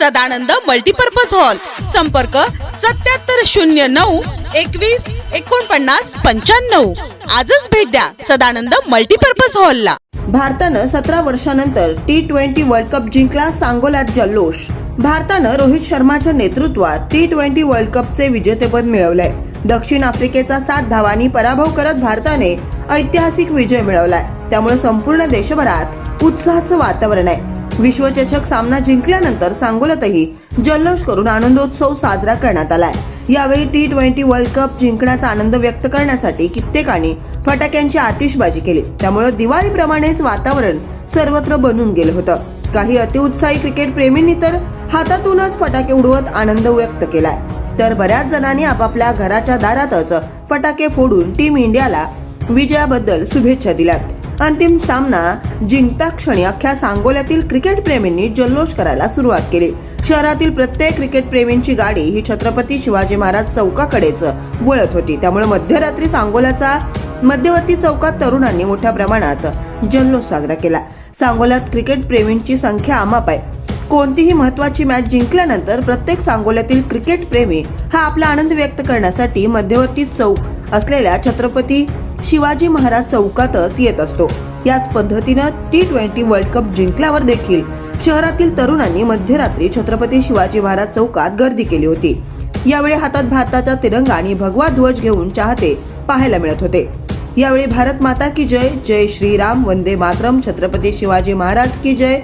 Sadanand multipurpose hall संपर्क सत्याहत्तर शून्य नऊ एकवीस एकोणपन्नास पंच्याण्णव. आजच भेट द्या सदानंद मल्टीपर्पज हॉलला भारतानं सतरा वर्षानंतर टी ट्वेंटी वर्ल्ड कप जिंकला सांगोल्यात जल्लोष. भारतानं रोहित शर्माच्या नेतृत्वात टी ट्वेंटी वर्ल्ड कपचे विजेतेपद मिळवलंय. दक्षिण आफ्रिकेचा सात धावांनी पराभव करत भारताने ऐतिहासिक विजय मिळवलाय. त्यामुळे संपूर्ण देशभरात उत्साहाचं वातावरण आहे. विश्वचषक सामना जिंकल्यानंतर सांगोल्यातही जल्लोष करून आनंदोत्सव साजरा करण्यात आलाय. यावेळी टी ट्वेंटी वर्ल्ड कप जिंकण्याचा आनंद व्यक्त करण्यासाठी कित्येकांनी फटाक्यांची आतिषबाजी केली. त्यामुळे दिवाळीप्रमाणेच वातावरण सर्वत्र बनून गेलं होतं. काही अतिउत्साही क्रिकेट प्रेमींनी तर हातातूनच फटाके उडवत आनंद व्यक्त केलाय. तर बऱ्याच जणांनी आपापल्या घराच्या दारातच फटाके फोडून टीम इंडियाला विजयाबद्दल शुभेच्छा दिल्यात. अंतिम सामना जिंकता क्षणी अख्ख्या सांगोल्यातील क्रिकेट प्रेमींनी जल्लोष करायला सुरुवात केली. शहरातील प्रत्येक क्रिकेट प्रेमींची गाडी ही छत्रपती शिवाजी महाराज चौकाकडेच वळत होती. त्यामुळे मध्यरात्री सांगोल्याचा मध्यवर्ती चौकात तरुणांनी मोठ्या प्रमाणात जल्लोष साजरा केला. सांगोल्यात क्रिकेट प्रेमींची संख्या अमाप आहे कोणतीही महत्वाची मॅच जिंकल्यानंतर प्रत्येक सांगोल्यातील क्रिकेट प्रेमी हा आपला आनंद व्यक्त करण्यासाठी मध्यवर्ती चौक असलेल्या छत्रपती शिवाजी महाराज चौकातच येत असतो. याच पद्धतीनं टी ट्वेंटी वर्ल्ड कप जिंकल्यावर देखील शहरातील तरुणांनी मध्यरात्री छत्रपती शिवाजी महाराज चौकात गर्दी केली होती. यावेळी हातात भारताचा तिरंगा आणि भगवा ध्वज घेऊन चाहते पाहायला मिळत होते. यावेळी भारत माता की जय जय श्रीराम वंदे मातरम छत्रपती शिवाजी महाराज की जय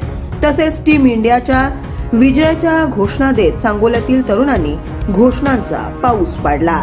तसेच टीम इंडियाच्या विजयाच्या घोषणा देत सांगोल्यातील तरुणांनी घोषणांचा पाऊस पाडला.